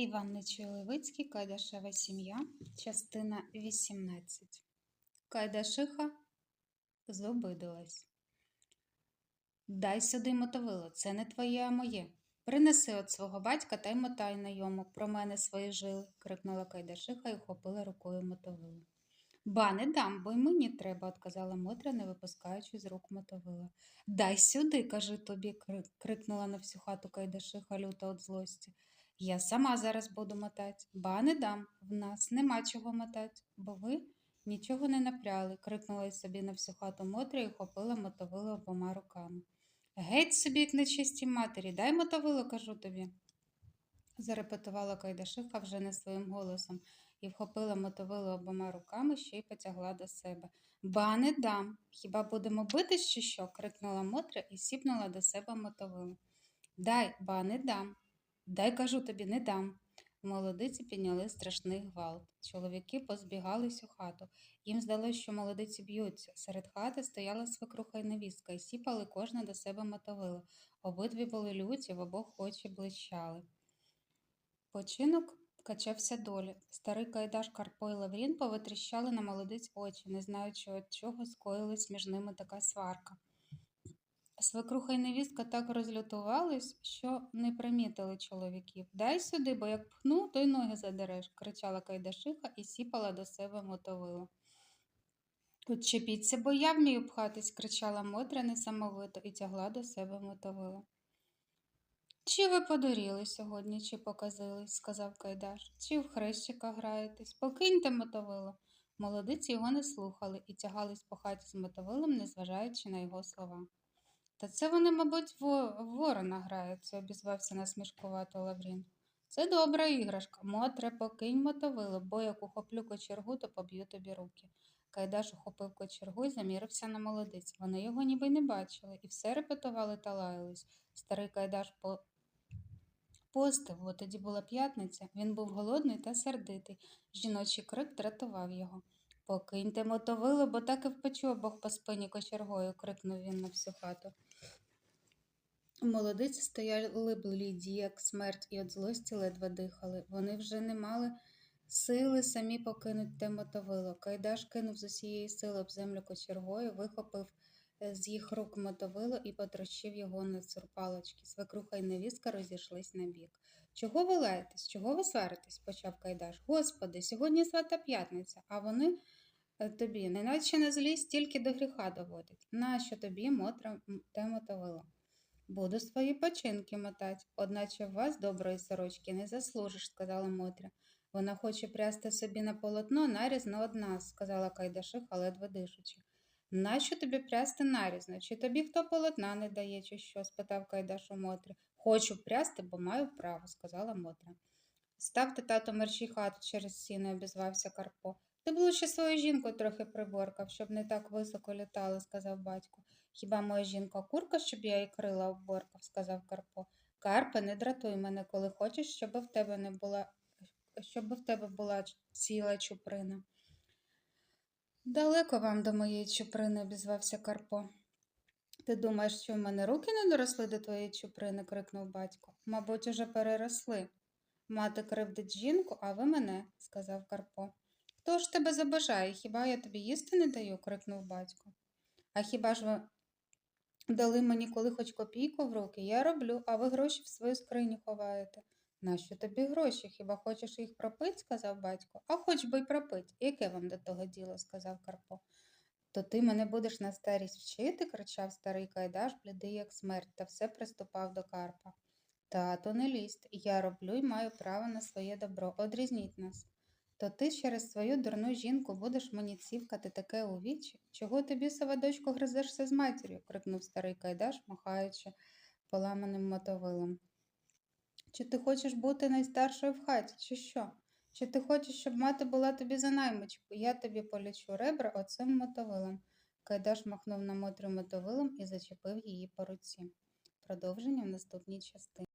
Іван Нечуй-Левицький, Кайдашева сім'я, частина 18. Кайдашиха зобидилась. Дай сюди мотовило, це не твоє, а моє. Принеси от свого батька та й мотай на йому, про мене свої жили, крикнула Кайдашиха і вхопила рукою мотовило. Ба, не дам, бо й мені треба, отказала Мотря, не випускаючи з рук мотовила. Дай сюди, кажи тобі, крикнула на всю хату Кайдашиха люта від злості. Я сама зараз буду мотати. Ба не дам, в нас нема чого мотати, бо ви нічого не напряли, крикнула й собі на всю хату Мотря і хопила мотовило обома руками. Геть собі, як нечисті матері, дай мотовило, кажу тобі. зарепетувала Кайдашиха вже не своїм голосом і вхопила мотовило обома руками, ще й потягла до себе. Ба не дам. Хіба будемо битись чи що? крикнула Мотря і сіпнула до себе мотовило. Дай, ба не дам. Дай, кажу тобі, не дам. Молодиці підняли страшний гвалт. Чоловіки позбігались у хату. Їм здалося, що молодиці б'ються. Серед хати стояла свекруха й невістка, і сіпали кожна до себе мотовило. Обидві були люті, в обох очі блищали. Починок качався долі. Старий Кайдаш Карпо і Лаврін повитріщали на молодиць очі, не знаючи, від чого скоїлась між ними така сварка. Свекруха й невістка так розлютувались, що не примітили чоловіків. Дай сюди, бо як пхну, то й ноги задереш, кричала Кайдашиха і сіпала до себе мотовило. Отчепіться, бо я вмію пхатись, кричала Мотря несамовито і тягла до себе мотовило. Чи ви подуріли сьогодні, чи показились, сказав Кайдаш, чи в хрещика граєтесь? Покиньте мотовило. Молодиці його не слухали і тягались по хаті з мотовилом, незважаючи на його слова. Та це вони, мабуть, во ворона граються, обізвався насмішкувато Лаврін. Це добра іграшка. Мотре, покинь мотовило, бо як ухоплю кочергу, то поб'ю тобі руки. Кайдаш ухопив кочергу і замірився на молодиць. Вони його ніби й не бачили і все репетували та лаялись. Старий Кайдаш по... постив, бо тоді була п'ятниця. Він був голодний та сердитий. Жіночий крик дратував його. Покиньте мотовило, бо так і впечу обох по спині кочергою, крикнув він на всю хату. Молодиці стояли бліді, як смерть, і від злості ледве дихали. Вони вже не мали сили самі покинуть те мотовило. Кайдаш кинув з усієї сили об землю кочергою, вихопив е, з їх рук мотовило і потрощив його на цурпалочки. Свекруха й невістка розійшлись на бік. Чого ви лаєтесь? Чого ви сваритесь? почав Кайдаш. Господи, сьогодні свята п'ятниця, а вони е, тобі, неначе на злість тільки до гріха доводять. Нащо тобі мотра те мотовило? Буду свої починки мотать, одначе в вас доброї сорочки не заслужиш, сказала Мотря. Вона хоче прясти собі на полотно нарізно од нас, сказала Кайдашиха, ледве дишучи. Нащо тобі прясти нарізно? Чи тобі хто полотна не дає, чи що? спитав Кайдаш у Мотрі. Хочу прясти, бо маю право, сказала Мотря. Ставте тато мерщій хату через сіно, обізвався Карпо. Ти б лучше свою жінку трохи приборкав, щоб не так високо літали, сказав батько. Хіба моя жінка курка, щоб я її крила обборкав, сказав Карпо. Карпе, не дратуй мене, коли хочеш, щоб в тебе не була, щоб в тебе була ціла чуприна. Далеко вам до моєї чуприни, обізвався Карпо. Ти думаєш, що в мене руки не доросли до твоєї чуприни? крикнув батько. Мабуть, уже переросли. Мати кривдить жінку, а ви мене, сказав Карпо. Хто ж тебе забажає? Хіба я тобі їсти не даю? крикнув батько. А хіба ж ви дали мені коли хоч копійку в руки? Я роблю, а ви гроші в свою скриню ховаєте. Нащо тобі гроші? Хіба хочеш їх пропить? сказав батько. А хоч би й пропить. Яке вам до того діло? сказав Карпо. То ти мене будеш на старість вчити? кричав старий Кайдаш, блідий, як смерть, та все приступав до Карпа. Тато, не лізь, я роблю і маю право на своє добро. Одрізніть нас. То ти через свою дурну жінку будеш мені цівкати таке у вічі? Чого ти бісова дочко гризешся з матір'ю? крикнув старий Кайдаш, махаючи поламаним мотовилом. Чи ти хочеш бути найстаршою в хаті, чи що? Чи ти хочеш, щоб мати була тобі за наймичку? Я тобі полічу ребра оцим мотовилом. Кайдаш махнув на Мотрю мотовилом і зачепив її по руці. Продовження в наступній частині.